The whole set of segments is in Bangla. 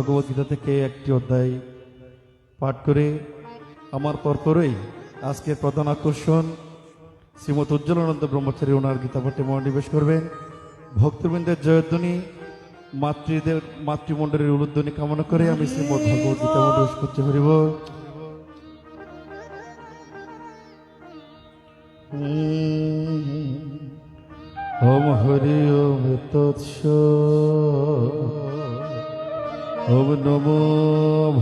ভগবদ্গীতা থেকে একটি অধ্যায় পাঠ করে আমার পরপরই আজকের প্রধান আকর্ষণ শ্রীমৎ উজ্জ্বলানন্দ ব্রহ্মচারী ওনার গীতা পাঠে মনোনিবেশ করবেন ভক্তবৃন্দের জয়ধ্বনি মাতৃদের মাতৃমণ্ডলের উলুধ্বনি কামনা করে আমি শ্রীমৎ ভগবদ্গীতা মনোনিবেশ করতে পারিব ওম হরি ওম তৎস ওম নমো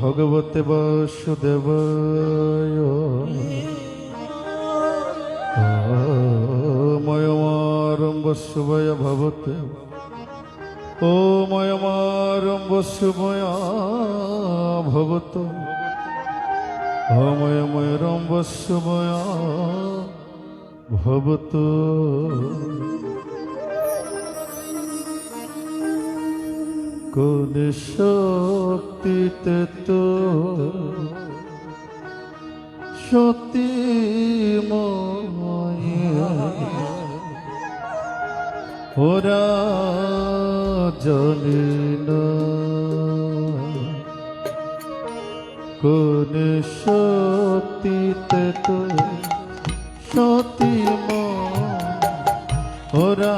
ভগবতে বাসুদেবায়। ময়মারম্ভ শুভয় ভবতে। ও ময়মারম্ভ শুভয়া ভবত। অময়ময়রম্ভ শুভয়া ভবতু। কোন শক্তিতে তো সতী ওরা না কোন সতীতে তো সতী ওরা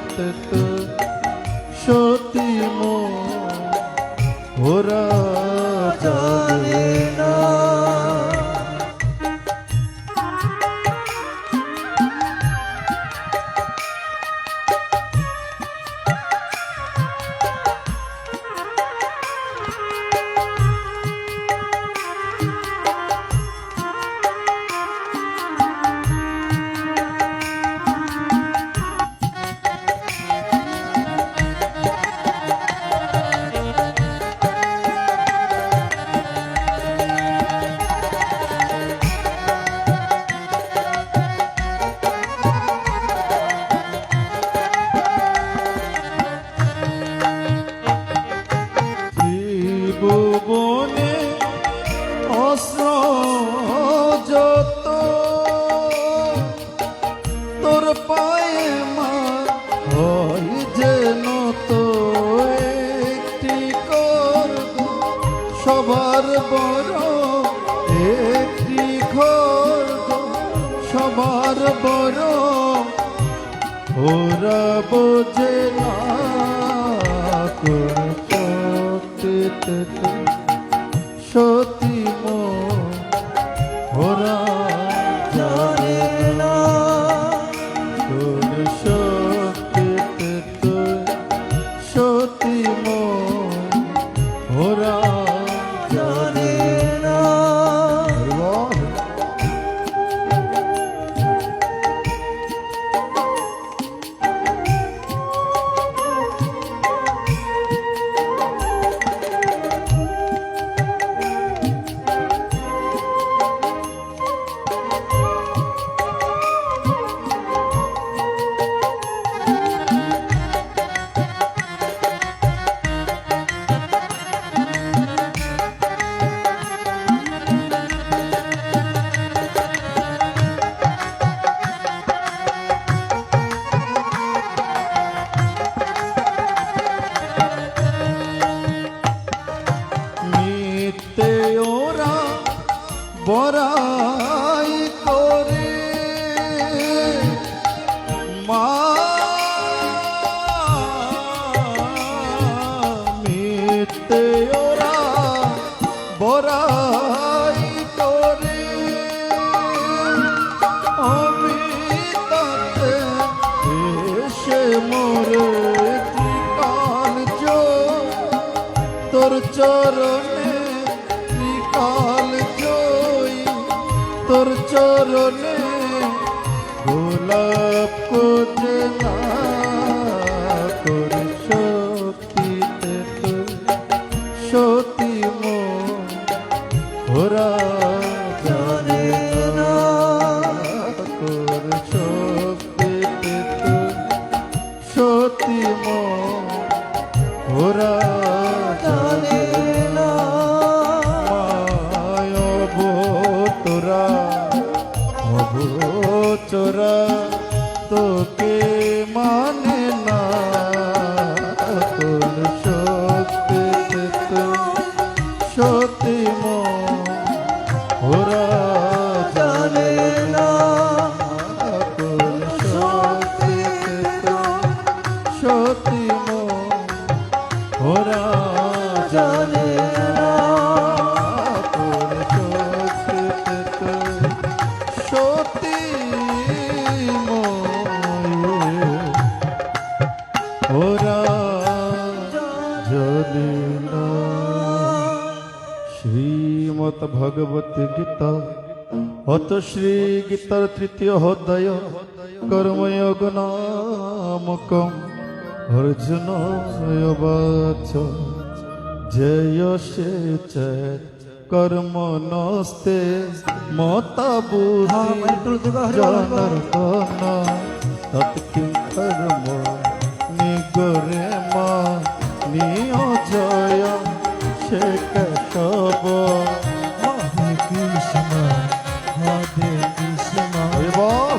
সত্যি সতী বড় ওরা বোঝে না সতী অত শ্রী গীতার তৃতীয় অধ্যায় কর্ময়োগ নামকম অর্জুন বাচ। জয় সে কর্ম নস্তে। মতা জনার্দন তৎকিং কর্ম নিগরে মা। নিয়োজয় সে কেশব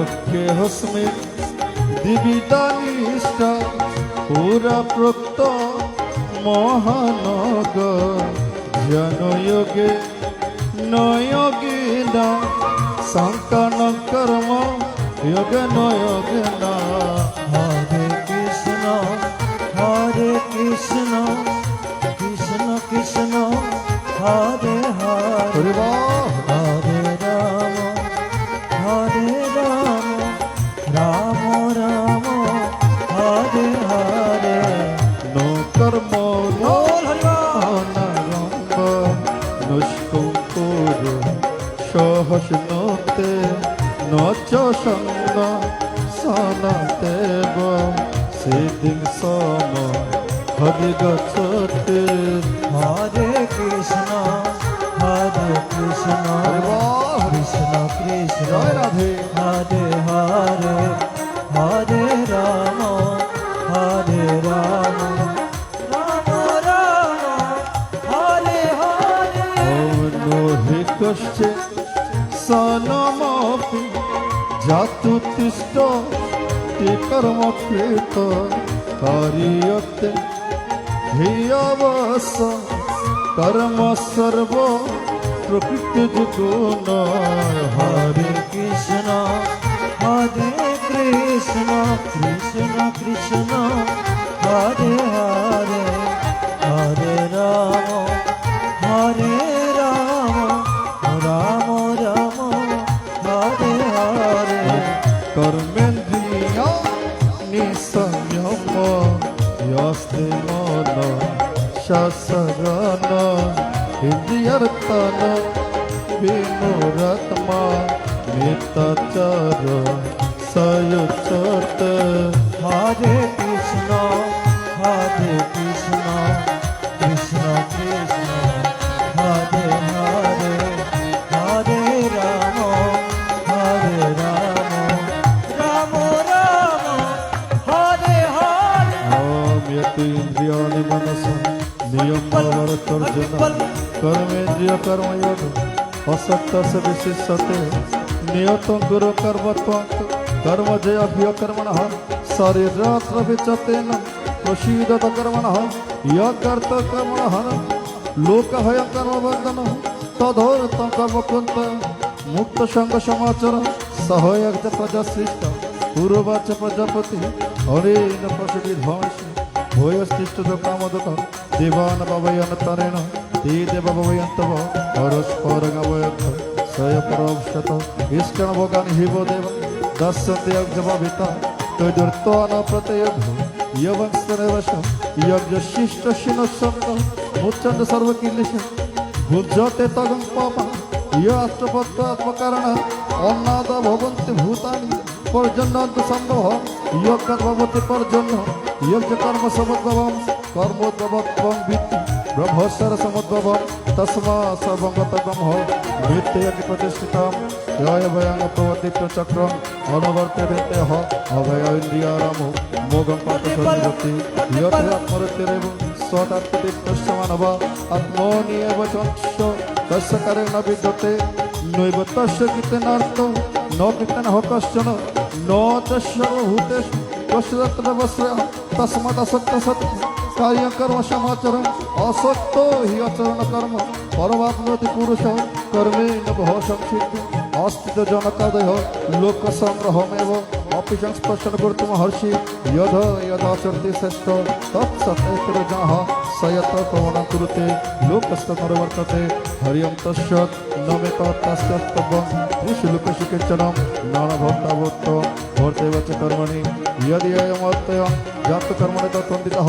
লোকে হস্মে দিবিদানিষ্ঠ পুরা প্রক্ত মহানগ জনয়োগে নয়োগিনা সন্তান কর্ম যোগ নয়োগিনা সহস্নতে নচ সঙ্গ সনদেব সিদ্ধিং সম হরি গছতে হরে কৃষ্ণ হরে কৃষ্ণ কৃষ্ণ কৃষ্ণ জয় রাধে। হরে হরে জাতু তিষ্ঠ তে কর্ম কৃত ধিয়বস, কর্ম সর্ব প্রকৃতি গুণ হরে কৃষ্ণ হরে কৃষ্ণ কৃষ্ণ কৃষ্ণ, হরে হরে হরে রাম, হরে শাসরণ ইন্দ্রিয়র্তন বিনুরত্মা মিতচর সয়ুচত হরে কৃষ্ণ হরে কৃষ্ণ। যোগ অর্জুন কর্মেন্দ্রিয় কর্মযোগ অসত্যস বিশিষ্যতে নিয়ত গুরু কর্মত্ব কর্মজয় হিয় কর্মণ শরীরত্র বিচতেন প্রসীদত কর্মণ ইয়কর্ত কর্মণ লোকহয় কর্মবর্ধন তদোরত কর্মকুন্ত মুক্ত সঙ্গ সমাচর সহয়ক প্রজাশ্রিষ্ট পূর্বাচ প্রজাপতি হরেণ প্রসবিধ ভূয়শ্রিষ্ট কামদকর ದಿವನ ಭವಯಂತರೇಣ ದೀದ ಭವಯಂತವ ಪರಸ್ಪರಗವಯಂತ ಸಯ ಪರೋಕ್ಷತ ಇಷ್ಟಣ ಭೋಗಾನ್ ಹಿವೋ ದೇವ ದಸ್ಸಂತೆ ಯಜ್ಞಭವಿತ ತೈದುರ್ತೋನ ಪ್ರತಯಭು ಯವಂಸ್ತನವಶ ಯಜ್ಞಶಿಷ್ಟ ಶಿನಸಂತ ಮುಚ್ಚಂದ ಸರ್ವಕಿಲ್ಲೇಶ ಭುಜತೆ ತಗಂ ಪಾಪ ಯಾಷ್ಟ್ರಪತ್ರಾತ್ಮಕಾರಣ অন্নাদা ভবন্তি ভূতানি পর্যন্ত সম্ভব ইয়োগ ভবতি পর্যন্ত ইয়োগ কর্ম সমদ্ভবম কর্মোদ্ভবং বৃত্তি ব্রহ্মস্বর সমুদ্ভবং তসমা সর্বগত ব্রহ্ম বৃত্তি প্রতিষ্ঠিত ভয়ং প্রবর্তিত চক্রম অনবর্তে দেহ অভয় ইন্দ্রিয়ারাম মোগম পাতি আত্মরতিরেব স্বতাত্মতিমানব আত্মনিয়ব চঞ্চ তস্য কারে ন বিদ্যতে। নৈব তস্য কীর্তনার্থ ন কীর্তন হ কশ্চন ন তস্য ভূতে কশ্চিদত্র বস্র তস্মাদসত্য সত্য কার্যকর্ম সমাচরণ অসত্য হি আচরণ কর্ম পরমাত্মতি পুরুষ কর্মে নভ সংসিদ্ধ, অস্থিত জনকাদয় লোক সংগ্রহমেব অপি সংস্পর্শন কর্তুম হর্ষি ইয়ধ ইয়দাচরতি শ্রেষ্ঠ তৎসত্র জহ সয়ত প্রমাণ কুরুতে লোকস্তর বর্ততে হরিম তস্য নমে তস্তব্যম ত্রিশলোক সুকীর্তনম নানভক্তাভক্ত, ভর্তেব চ কর্মণি ইয়দি অয়মর্তয় জাতকর্মণি তত্বন্দিতঃ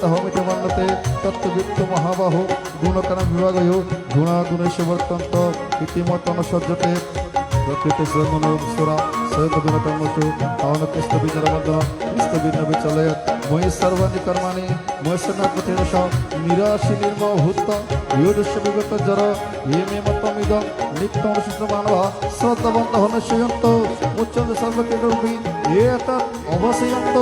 তহমিত মন্ডতে তত্ত্বযুক্ত মহাবাহ গুণকরণ বিভাগয় গুণাগুণেশ্বরতন্ত ইতিমতন সজ্জতে প্রকৃতি সুরা সৈন্যবিনতমসু পাবনকৃষ্টবিনরবন্দন কৃষ্টবিনবিচলয়ত ময়ি সর্বাণি কর্মাণি ময়সনাপতিরস নিরাশি নির্মভূত ইউদুষ্যবিগত জর ইমে মতমিদং নিত্যং সূত্র মানব শ্রদ্ধবন্ত হনশয়ন্ত উচ্চন্ত সর্বকৃতরূপী এতৎ অবশয়ন্ত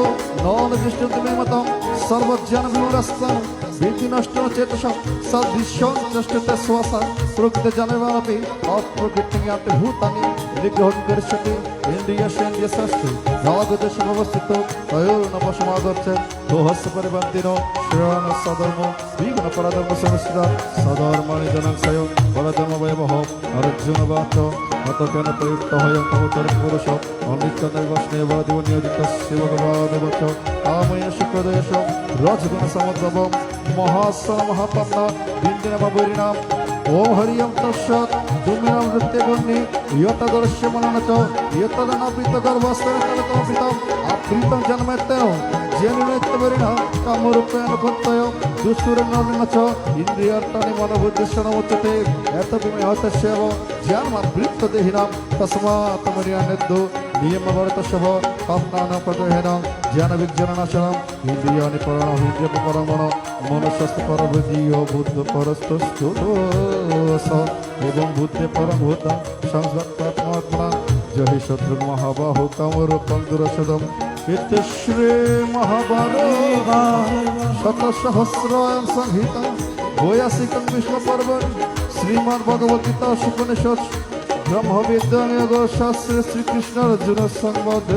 নন দৃষ্টন্ত মে মতম अवशयन्तो न निष्ठन्ते मे मतं सर्वज्ञानविमुरस्तं वेति नष्ट चेतस सदृश्यं चष्टते स्वसा प्रकृति जनवापि अप्रकृतिं यान्ति भूतानि निग्रहं करिष्यति इन्द्रियस्येन्द्रियस्यस्तु रागदेशमवस्थितो तयोर्नपशमागच्छ दोहस्य परिबन्धिनो श्रेयान सधर्म विघ्न परधर्म संस्कृता सधर्माणि जनक्षय परधर्म वैभव অতপেন প্রযুক্ত হয়ে অন্তর পুরুষ অমৃতনির্বসনেব নিয়োজিত শিবগবাদেবচ আময় শুক্রদেশ, রজগুণ, সমদ্রব মহাসমহাপন্ন বিন্দিনবৈরিণাম ওম হরি ওম তৎসৎ দুমিনাম নৃত্যগুণ্যে ইয়তদর্শ্যমনচ ইয়তদনবৃতগর্ভস্তরিতম আবৃতম জন্মেত্তেন যে নিমিত্তপরিণাম কামরূপেণ কর্তয় ದುಷ್ಕುರನರ್ಮಚ ಇಂದ್ರಿಯರ್ಥನೆ ಮನೋಬುದ್ಧಿಶನಮುಚ್ಚತೆ ಏತಭಿಮೆ ಹತಶ್ಯವ ಜ್ಞಾನಮೃತ್ತ ದೇಹಿನಾಂ ತಸ್ಮಾತ್ ಮರ್ಯಾನೆದ್ದು ನಿಯಮವರ್ತಶವ ಪಾಪ್ನಾನ ಪ್ರದೋಹೇನ ಜ್ಞಾನ ವಿಜ್ಞಾನನಾಶನಂ ಇಂದ್ರಿಯ ನಿಪರಣ ಇಂದ್ರಿಯ ಪರಮಣ ಮನುಷ್ಯಸ್ಥ ಪರಬುದ್ಧಿಯೋ ಬುದ್ಧ ಪರಸ್ತಸ್ತು ಏವಂ ಬುದ್ಧೆ ಪರಭೂತ ಸಂಸತ್ತಾತ್ಮಾತ್ಮನ ಜಹಿ ಶತ್ರು ಮಹಾಬಾಹು ಕಮರು ಪಂಗುರಸದಂ ইত্যশ্রী মহাভারত শতসহস্রায়ণ সংহিতা বৈয়াসিকং বিষ্ণুপর্বণ শ্রীমদ্ ভগবদ্গীতা শুকনিষৎ ব্রহ্মবিদ্যায়োগ শাস্ত্রে শ্রীকৃষ্ণ অর্জুন সংবাদ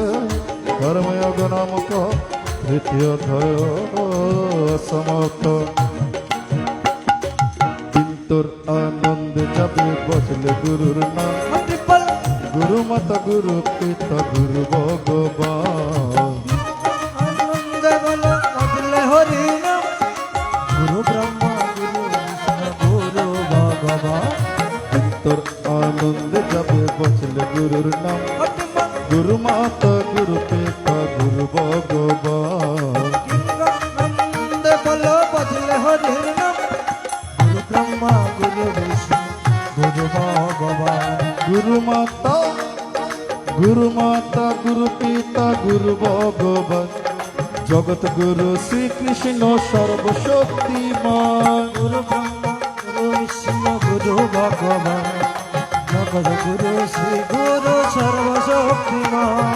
কর্ময়োগ নামক তৃতীয় অধ্যায় সমাপ্ত কিন্তর আনন্দে যাবে বসলে গুরুর নাম গুরু মাতা গুরু পিতা গুরু ভগবান যাবে গুরুর নাম। গুরু মাতা গুরু পিতা গুরু ভগবান। বলো বদলে হরি নাম। গুরু ব্রহ্মা গুরু বিষ্ণু গুরু ভগবান। গুরু মাতা গুরু মাতা গুরু পিতা গুরু ভগবান। জগৎ গুরু শ্রীকৃষ্ণ সর্বশক্তিমান। গুরু ব্রহ্মা গুরু বিষ্ণু গুরু ভগবান। জগৎ গুরু শ্রী গুরু সর্বশক্তিমান।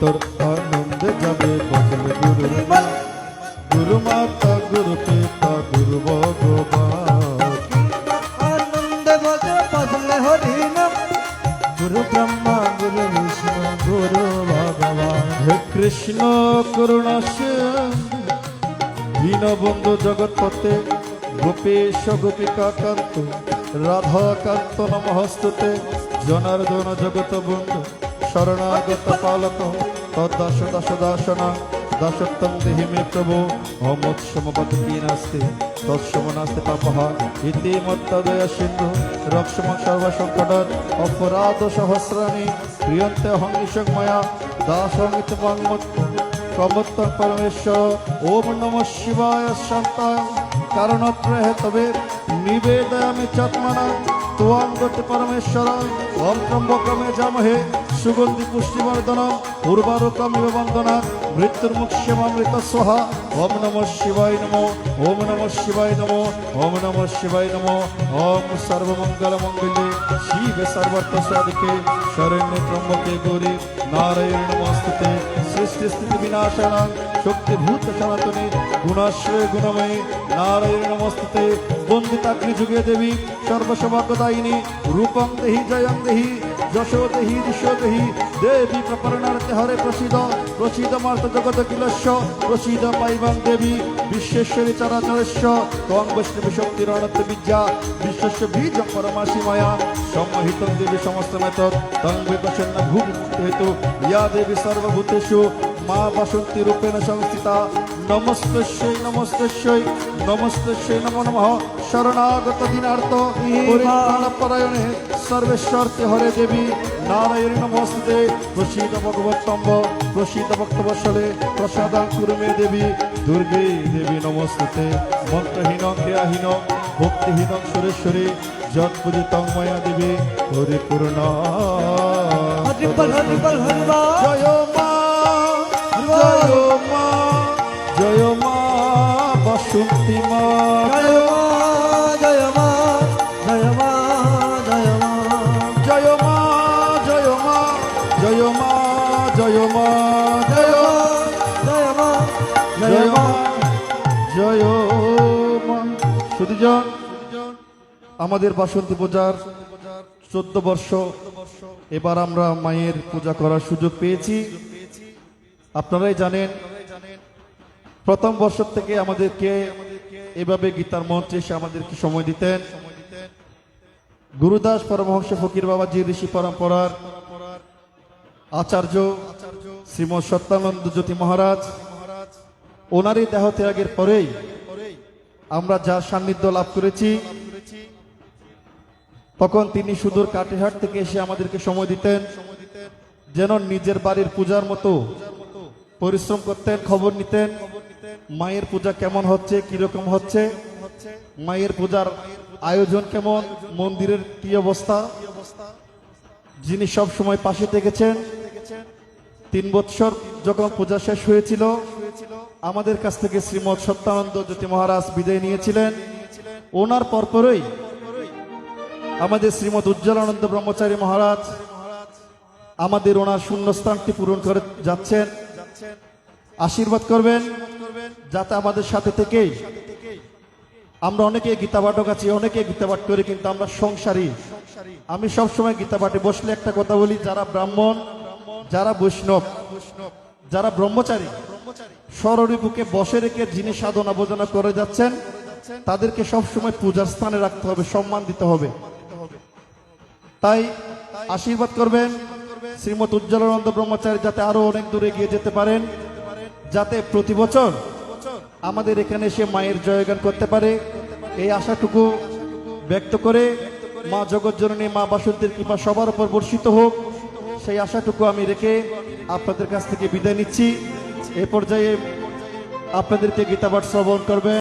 তোর আনন্দে যাবে বদল গুরু। গুরু মাতা গুরু পিতা গুরু ভগবান। আনন্দে বজে বজলে হরি নাম। গুরু ব্রহ্মা গুরু বিষ্ণু গুরু ভগবান। হে কৃষ্ণ করুণা দীনবন্ধু জগৎপতে গোপেশ গোপিকা কান্ত। রাধা কান্ত নমস্তুতে, জনার্দন জগত বন্ধু, শরণাগত পালক তদাস দাস দাসনা দাসত্তম দেহি মে প্রভু অমোৎসমবতী নাস্তি, তৎসম নাস্তি পাপহ ইতি মত্তদয়া সিন্ধু, রক্ষম সর্বসংকটত অপরাধ সহস্রাণি ক্রিয়ন্তে হংসং ময়া বাংমত্ত কমত্ত পরমেশ্বর, ওম নম শিবায় শান্তায় কারণত্রয় তবে নিবেদয়ামি চাত্মনা তোয়াং গতি পরমেশ্বর ওম ত্রম্বকমে জামহে সুগন্ধি পুষ্টিবর্ধন পূর্বারুকমিব বন্দনা মৃত্যুর্মুক্ষমামৃত স্বহা ওম নম শিবায় নমো, ওম নম শিবায় নমো, ওম নম শিবায় নমো, ওম সর্বমঙ্গল মঙ্গলে শিবে সর্বর্থ সাধিকে শরণ্য ত্রম্বকে গৌরী নারায়ণ নমস্তুতে, সৃষ্টি স্থিতি বিনাশানাং শক্তিভূত সনাতনী গুণাশ্রয় গুণময়ী নারায়ণ নমস্তুতে, বন্দিতাগ্নি যুগে দেবী সর্বসভাগদায়িনী রূপং দেহি, জয়ং দেহি যশো দেহি দিশো দেহি দেবী প্রপরণার্থে হরে প্রসিদ প্রসিদ মার্ত জগত কিলস্য প্রসিদ পাইবাং দেবী, বিশ্বেশ্বরী চরাচরেশ্য ত্বং বৈষ্ণবী শক্তির অনন্ত বিদ্যা বিশ্বস্য বীজ পরমাসি মায়া সম্মোহিত দেবী সমস্ত মেতদ তং বিপসন্ন ভূমি হেতু, ইয়া দেবী সর্বভূতেষু, মা বাসন্তী রূপেণ সংস্থিতা নমস্তস্যৈ নমস্তস্যৈ নমস্তস্যৈ নমো নমঃ। শরণাগত দিনার্থ পরায়ণে সর্বেশ্বর্তে হরে দেবী নারায়ণ নমস্তে প্রসিদ ভগবতম্ব প্রসিদ ভক্তবৎসলে প্রসাদাং কুরু মে দেবী দুর্গে দেবী নমস্তে মন্ত্রহীন ক্রিয়াহীন ভক্তিহীন সুরেশ্বরী যৎ পূজিতং ময়া দেবী হরিবল। জয় মা জয় মা। জয় মা বাসন্তী মা। জয় মা জয় মা জয় মা জয় মা। জয় মা জয় মা জয় মা জয় মা। জয় জয় মা জয় মা। জয় মা। সুদীজন আমাদের বাসন্তী পূজার চোদ্দ বর্ষ। এবার আমরা মায়ের পূজা করার সুযোগ পেয়েছি। আপনারাই জানেন প্রথম বর্ষ থেকে আমাদেরকে এভাবে গীতার মঞ্চে এসে আমাদেরকে সময় দিতেন। গুরুদাস পরমহংস ফকির বাবাজি, ঋষি পরম্পরার আচার্য শ্রীমৎ সত্যানন্দ জ্যোতি মহারাজ, ওনারই দেহ ত্যাগের পরেই আমরা যার সান্নিধ্য লাভ করেছি, তখন তিনি সুদূর কাটিহাট থেকে এসে আমাদেরকে সময় দিতেন, যেন নিজের বাড়ির পূজার মতো পরিশ্রম করতেন, খবর নিতেন। মায়ের পূজা কেমন হচ্ছে, কীরকম হচ্ছে? মায়ের পূজার আয়োজন কেমন? মন্দিরের কি অবস্থা? যিনি সব সময় পাশে থেকেছেন। তিন বৎসর যখন পূজা শেষ হয়েছিল, আমাদের কাছ থেকে শ্রীমৎ সত্যানন্দ জ্যোতি মহারাজ বিদায় নিয়েছিলেন। ওনার পরপরই আমাদের শ্রীমৎ উজ্জ্বলানন্দ ব্রহ্মচারী মহারাজ আমাদের ওনার শূন্যস্থানটি পূরণ করে যাচ্ছেন। আশীর্বাদ করবেন, যাতে আমাদের সাথে থেকেই আমরা অনেকে গীতা পাঠক আছি অনেকে গীতা পাঠ করি, কিন্তু আমরা সংসারী। আমি সবসময় গীতা পাঠে বসলে একটা কথা বলি, যারা ব্রাহ্মণ, যারা বৈষ্ণব, যারা ব্রহ্মচারী স্বরূপুকে বসে রেখে যিনি সাধনা বোধনা করে যাচ্ছেন, তাদেরকে সবসময় পূজার স্থানে রাখতে হবে, সম্মান দিতে হবে। তাই আশীর্বাদ করবেন শ্রীমত উজ্জ্বলানন্দ ব্রহ্মচারী, যাতে আরও অনেক দূরে গিয়ে যেতে পারেন। যাতে প্রতি বছর আমাদের এখানে সে মায়ের জয়গান করতে পারে, এই আশাটুকু ব্যক্ত করে মা জগৎজননী মা বাসন্তীর কৃপা সবার উপর বর্ষিত হোক, সেই আশাটুকু আমি রেখে আপনাদের কাছ থেকে বিদায় নিচ্ছি। এ পর্যায়ে আপনাদেরকে গীতাবাট শ্রবণ করবেন।